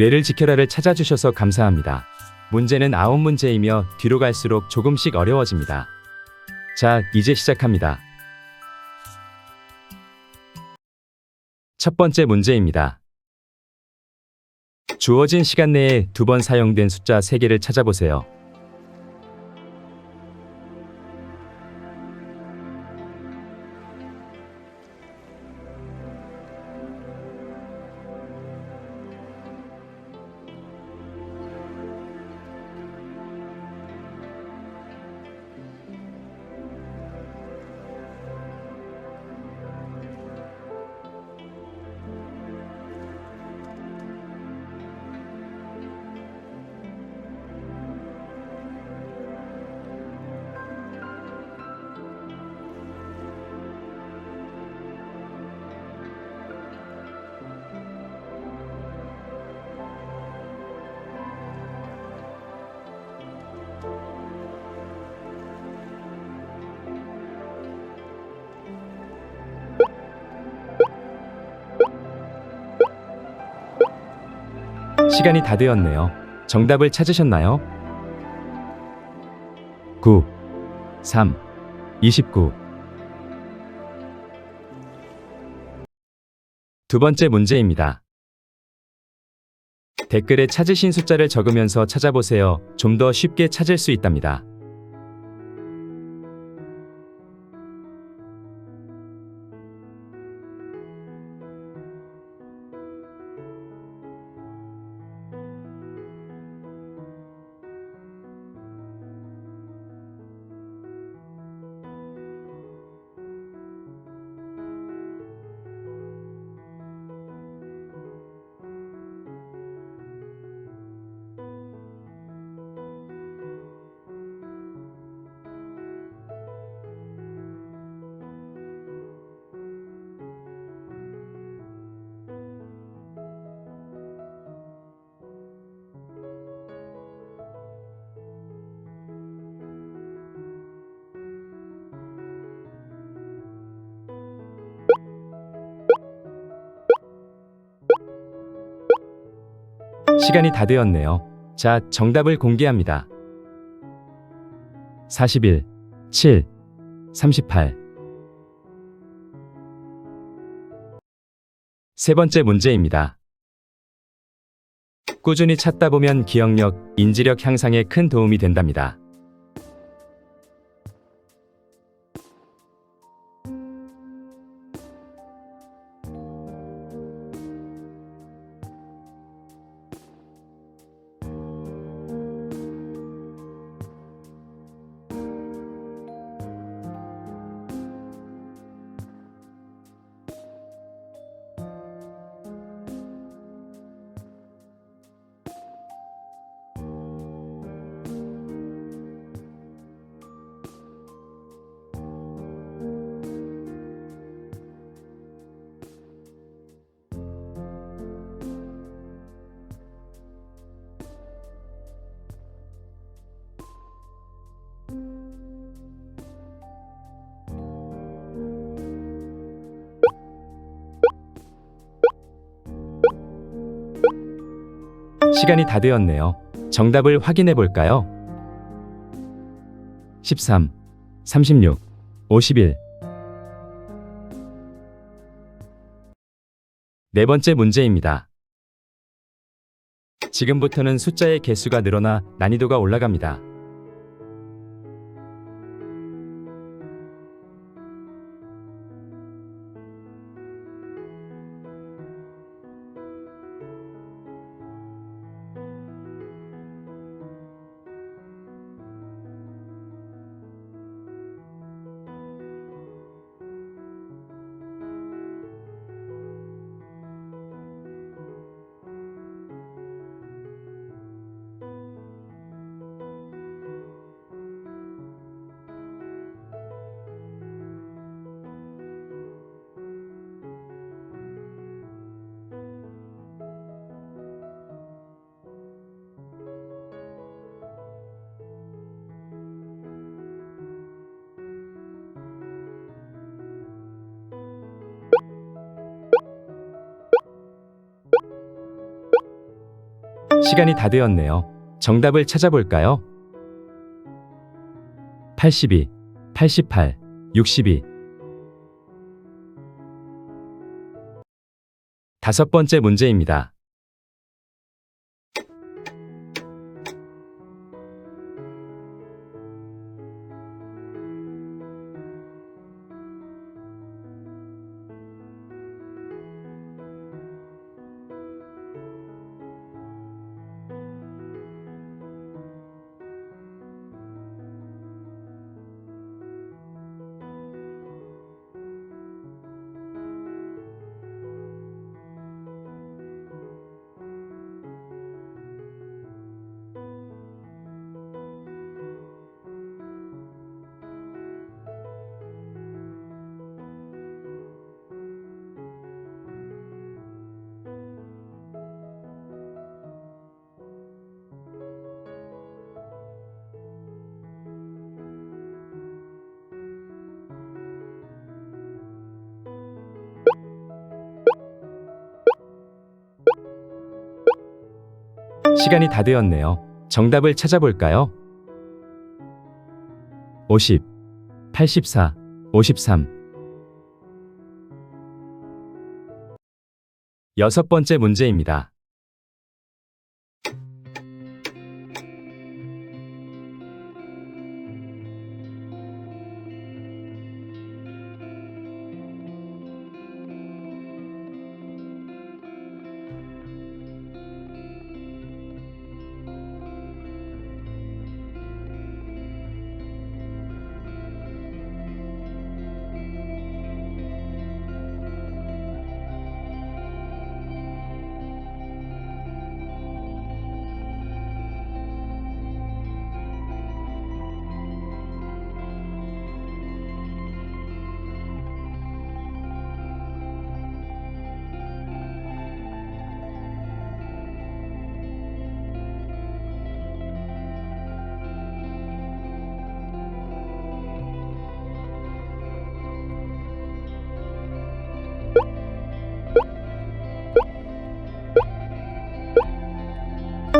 뇌를 지켜라를 찾아주셔서 감사합니다. 문제는 아홉 문제이며 뒤로 갈수록 조금씩 어려워집니다. 자, 이제 시작합니다. 첫 번째 문제입니다. 주어진 시간 내에 두 번 사용된 숫자 3개를 찾아보세요. 시간이 다 되었네요. 정답을 찾으셨나요? 9, 3, 29. 두 번째 문제입니다. 댓글에 찾으신 숫자를 적으면서 찾아보세요. 좀 더 쉽게 찾을 수 있답니다. 시간이 다 되었네요. 자, 정답을 공개합니다. 41, 7, 38. 세 번째 문제입니다. 꾸준히 찾다 보면 기억력, 인지력 향상에 큰 도움이 된답니다. 시간이 다 되었네요. 정답을 확인해 볼까요? 13, 36, 51. 네 번째 문제입니다. 지금부터는 숫자의 개수가 늘어나 난이도가 올라갑니다. 시간이 다 되었네요. 정답을 찾아볼까요? 82, 88, 62. 다섯 번째 문제입니다. 시간이 다 되었네요. 정답을 찾아볼까요? 50, 84, 53. 여섯 번째 문제입니다.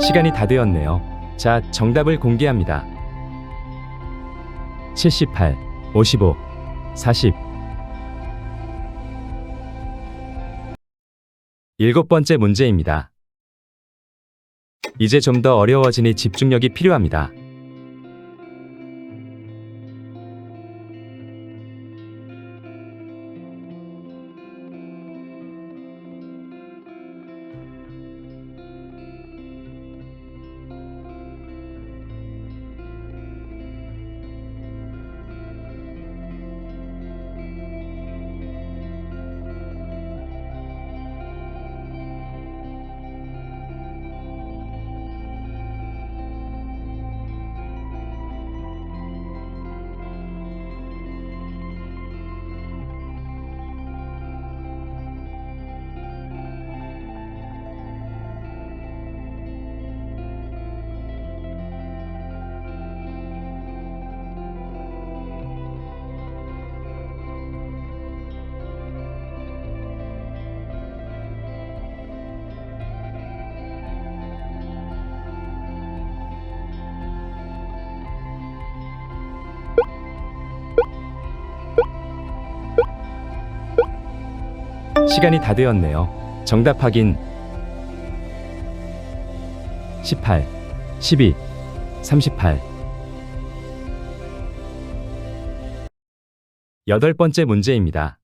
시간이 다 되었네요. 자, 정답을 공개합니다. 78, 55, 40. 일곱 번째 문제입니다. 이제 좀 더 어려워지니 집중력이 필요합니다. 시간이 다 되었네요. 정답 확인. 18, 12, 38. 여덟 번째 문제입니다.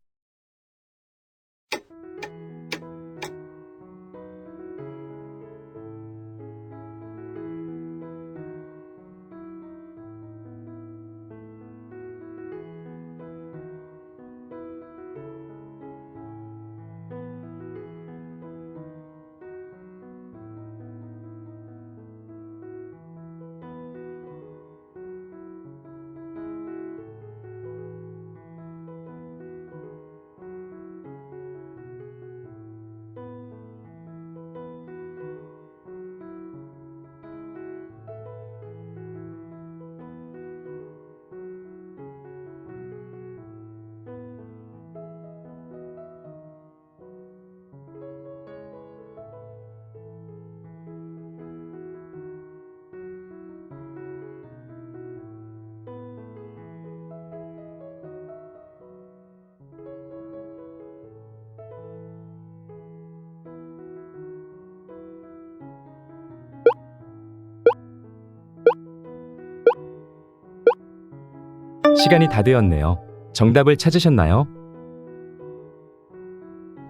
시간이 다 되었네요. 정답을 찾으셨나요?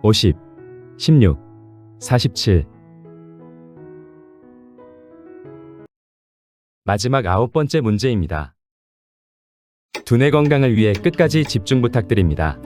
50, 16, 47. 마지막 아홉 번째 문제입니다. 두뇌 건강을 위해 끝까지 집중 부탁드립니다.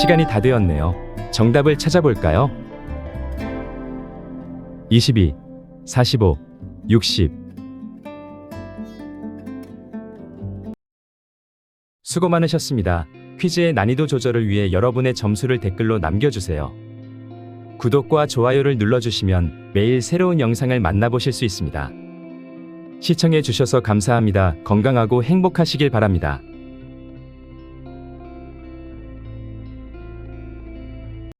시간이 다 되었네요. 정답을 찾아볼까요? 22, 45, 60. 수고 많으셨습니다. 퀴즈의 난이도 조절을 위해 여러분의 점수를 댓글로 남겨주세요. 구독과 좋아요를 눌러주시면 매일 새로운 영상을 만나보실 수 있습니다. 시청해주셔서 감사합니다. 건강하고 행복하시길 바랍니다.